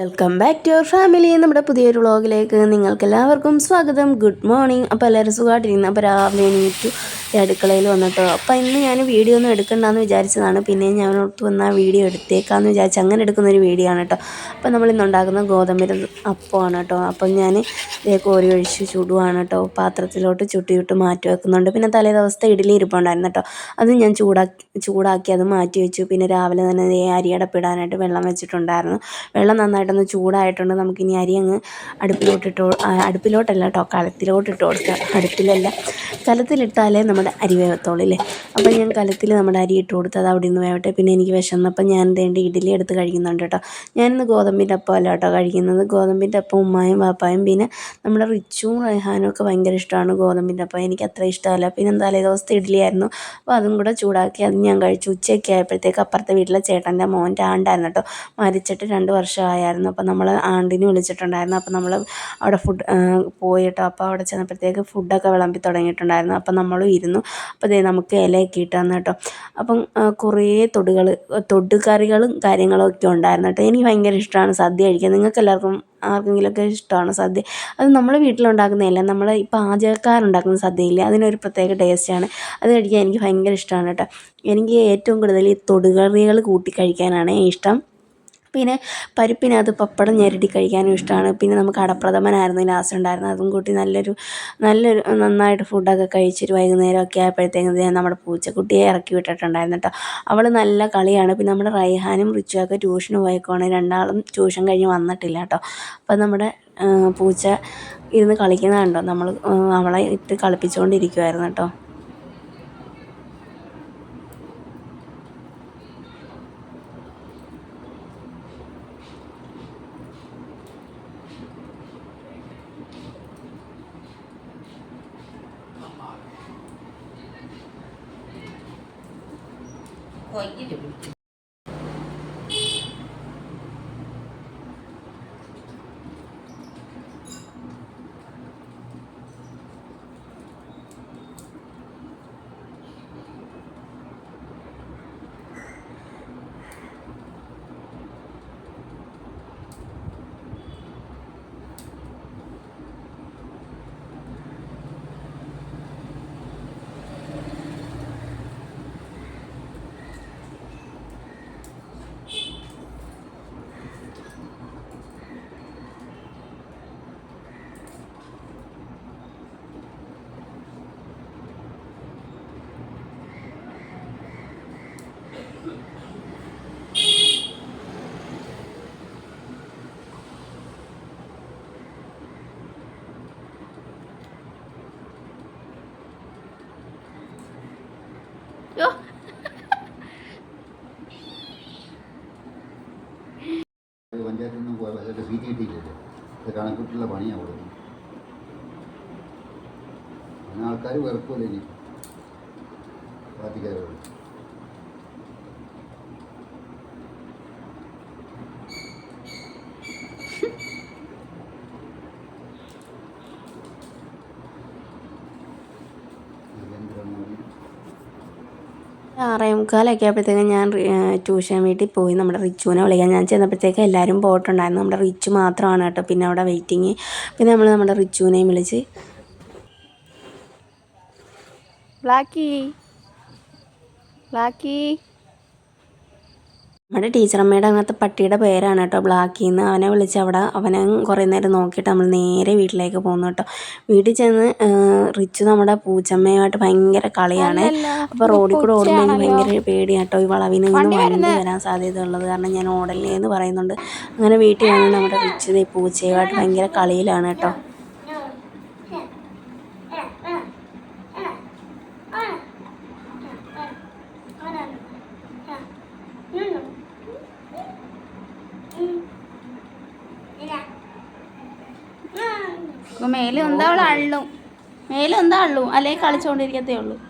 Welcome back to your family നമ്മുടെ പുതിയൊരു വ്ളോഗിലേക്ക് നിങ്ങൾക്ക് എല്ലാവർക്കും സ്വാഗതം. ഗുഡ് മോർണിംഗ് അപ്പോൾ എല്ലാവരും സുഖമായിട്ടിരിക്കുന്നു. അപ്പോൾ രാവിലെ എണീറ്റു. അടുക്കളയിൽ വന്നിട്ടോ അപ്പോൾ ഇന്ന് ഞാൻ വീഡിയോ ഒന്നും എടുക്കണ്ടെന്ന് വിചാരിച്ചതാണ്. പിന്നെ ഞാൻ ഓർത്ത് വന്ന ആ വീഡിയോ എടുത്തേക്കാന്ന് വിചാരിച്ച് അങ്ങനെ എടുക്കുന്ന ഒരു വീഡിയോ ആണ് കേട്ടോ അപ്പോൾ നമ്മൾ ഇന്ന് ഉണ്ടാക്കുന്ന ഗോതമ്പിന്റെ അപ്പമാണ് കേട്ടോ അപ്പം ഞാൻ കോരി ഒഴിച്ച് ചുടുവാണ് കേട്ടോ പാത്രത്തിലോട്ട് ചുട്ടിയിട്ട് മാറ്റി വെക്കുന്നുണ്ട്. പിന്നെ തലേ ദിവസത്തെ ഇഡലി ഇരിപ്പുണ്ടായിരുന്നു കേട്ടോ അത് ഞാൻ ചൂടാക്കി ചൂടാക്കി അത് മാറ്റി വെച്ചു. പിന്നെ രാവിലെ തന്നെ ദേ അരിയടപ്പിടാനായിട്ട് വെള്ളം വെച്ചിട്ടുണ്ടായിരുന്നു. വെള്ളം നന്നായിട്ടൊന്ന് ചൂടായിട്ടുണ്ട്. നമുക്കിനി അരി അങ്ങ് അടുപ്പിലോട്ടിട്ട് അടുപ്പിലോട്ടല്ല കേട്ടോ കലത്തിലോട്ടിട്ട് കൊടുക്കുക അടുപ്പിലല്ല. കലത്തിലിട്ടാലേ നമ്മുടെ അരി വേവത്തുള്ളൂ അല്ലേ അപ്പോൾ ഞാൻ കലത്തിൽ നമ്മുടെ അരി ഇട്ട് കൊടുത്ത് അത് അവിടെ നിന്ന് വേവട്ടെ. പിന്നെ എനിക്ക് വിശന്നപ്പോൾ ഞാൻ തേണ്ടി ഇഡ്ഡലി എടുത്ത് കഴിക്കുന്നുണ്ട് കേട്ടോ. ഞാനിന്ന് ഗോതമ്പിന്റെ അപ്പം അല്ല കേട്ടോ കഴിക്കുന്നത്. ഗോതമ്പിന്റെ അപ്പം ഉമ്മായും വാപ്പായും പിന്നെ നമ്മുടെ റിച്ചും റഹാനും ഒക്കെ ഭയങ്കര ഇഷ്ടമാണ് ഗോതമ്പിന്റെ അപ്പം. എനിക്ക് അത്ര ഇഷ്ടമല്ല. പിന്നെ തലേ ദിവസത്തെ ഇഡ്ഡലി ആയിരുന്നു. അപ്പോൾ അതും കൂടെ ചൂടാക്കി അത് ഞാൻ കഴിച്ചു. ഉച്ചയൊക്കെ ആയപ്പോഴത്തേക്ക് അപ്പുറത്തെ വീട്ടിലെ ചേട്ടന്റെ മോന്റെ ആണ്ടായിരുന്നു കേട്ടോ. മരിച്ചിട്ട് രണ്ട് വർഷമായിരുന്നു അപ്പോൾ നമ്മൾ ആണ്ടിനെ വിളിച്ചിട്ടുണ്ടായിരുന്നു. അപ്പോൾ നമ്മൾ അവിടെ ഫുഡ് പോയിട്ടോ അപ്പോൾ അവിടെ ചെന്നപ്പോഴത്തേക്ക് ഫുഡൊക്കെ വിളമ്പി തുടങ്ങിയിട്ടുണ്ടായിരുന്നു. അപ്പോൾ നമ്മളും ഇരുന്നു അപ്പോൾ ദേ നമുക്ക് ഇലയൊക്കെ ഇട്ട് തന്നു കേട്ടോ. അപ്പം കുറേ തൊടുകൾ തൊടുകറികളും കാര്യങ്ങളും ഒക്കെ ഉണ്ടായിരുന്നു കേട്ടോ. എനിക്ക് ഭയങ്കര ഇഷ്ടമാണ് സദ്യ കഴിക്കാൻ. നിങ്ങൾക്ക് എല്ലാവർക്കും ആർക്കെങ്കിലുമൊക്കെ ഇഷ്ടമാണ് സദ്യ. അത് നമ്മൾ വീട്ടിലുണ്ടാക്കുന്നതല്ല നമ്മൾ ഇപ്പോൾ ആചകക്കാരുണ്ടാക്കുന്ന സദ്യയില്ലേ അതിനൊരു പ്രത്യേക ടേസ്റ്റാണ് അത് കഴിക്കാൻ എനിക്ക് ഭയങ്കര ഇഷ്ടമാണ് കേട്ടോ. എനിക്ക് ഏറ്റവും കൂടുതൽ ഈ തൊടുകറികൾ കൂട്ടി കഴിക്കാനാണ് ഇഷ്ടം. പിന്നെ പരിപ്പിനകത്ത് പപ്പടം ഞെരടി കഴിക്കാനും ഇഷ്ടമാണ് പിന്നെ നമുക്ക് അടപ്രഥമനായിരുന്നു ലാസ്റ്റ് ഉണ്ടായിരുന്നത് അതും കൂട്ടി നല്ലൊരു നല്ലൊരു നന്നായിട്ട് ഫുഡൊക്കെ കഴിച്ചൊരു വൈകുന്നേരമൊക്കെ ആയപ്പോഴത്തേക്കും ഞാൻ നമ്മുടെ പൂച്ചക്കുട്ടിയെ ഇറക്കി വിട്ടിട്ടുണ്ടായിരുന്നു കേട്ടോ. അവൾ നല്ല കളിയാണ്. പിന്നെ നമ്മുടെ റൈഹാനും റിച്ചുവൊക്കെ ട്യൂഷന് പോയേക്കുവാണ്. രണ്ടാളും ട്യൂഷൻ കഴിഞ്ഞ് വന്നിട്ടില്ല കേട്ടോ. അപ്പം നമ്മുടെ പൂച്ച ഇരുന്ന് കളിക്കുന്നത് കണ്ടോ? നമ്മൾ അവളെ ഇട്ട് കളിപ്പിച്ചുകൊണ്ടിരിക്കുമായിരുന്നു കേട്ടോ. അത് പഞ്ചായത്തിൽ നിന്ന് പോയ അതിന്റെ സീറ്റ് കിട്ടിയിട്ടില്ല അത് കണക്കിട്ടുള്ള പണിയാണ് അവിടെ അങ്ങനെ ആൾക്കാർ വെറുപ്പില്ല ഇനി പാർട്ടിക്കാരോട്. ആറേ മുക്കാലൊക്കെ ആയപ്പോഴത്തേക്കും ഞാൻ ട്യൂഷൻ വീട്ടിൽ പോയി. നമ്മുടെ റിച്ചുവിനെ വിളിക്കാൻ ഞാൻ ചെന്നപ്പോഴത്തേക്ക് എല്ലാവരും പോയിട്ടുണ്ടായിരുന്നു. നമ്മുടെ റിച്ചു മാത്രമാണ് കേട്ടോ. പിന്നെ അവിടെ വെയിറ്റിങ്. പിന്നെ നമ്മൾ നമ്മുടെ റിച്ചുവിനെയും വിളിച്ച്. ബ്ലാക്കി. ബ്ലാക്കി. നമ്മുടെ ടീച്ചറമ്മയുടെ അങ്ങനത്തെ പട്ടിയുടെ പേരാണ് കേട്ടോ ബ്ലാക്കിൽ നിന്ന് അവനെ വിളിച്ച് അവിടെ അവനെ കുറേ നേരം നോക്കിയിട്ട് നമ്മൾ നേരെ വീട്ടിലേക്ക് പോകുന്നു കേട്ടോ. വീട്ടിൽ ചെന്ന് റിച്ചു നമ്മുടെ പൂച്ചമ്മയുമായിട്ട് ഭയങ്കര കളിയാണ്. അപ്പോൾ റോഡിൽ കൂടെ ഓടുമ്പോൾ എനിക്ക് ഭയങ്കര പേടിയാട്ടോ ഈ വളവിന് ഇങ്ങനെ വണ്ടി വരാൻ സാധ്യത ഉള്ളത് കാരണം ഞാൻ ഓടല്ലേ എന്ന് പറയുന്നുണ്ട്. അങ്ങനെ വീട്ടിൽ വന്ന് നമ്മുടെ റിച്ചു പൂച്ചയുമായിട്ട് ഭയങ്കര കളിയിലാണ് കേട്ടോ. മേലെ എന്താ അവൾ അള്ളും. മേലെ എന്താ അള്ളും? അല്ലെങ്കിൽ കളിച്ചുകൊണ്ടിരിക്കത്തേ ഉള്ളൂ.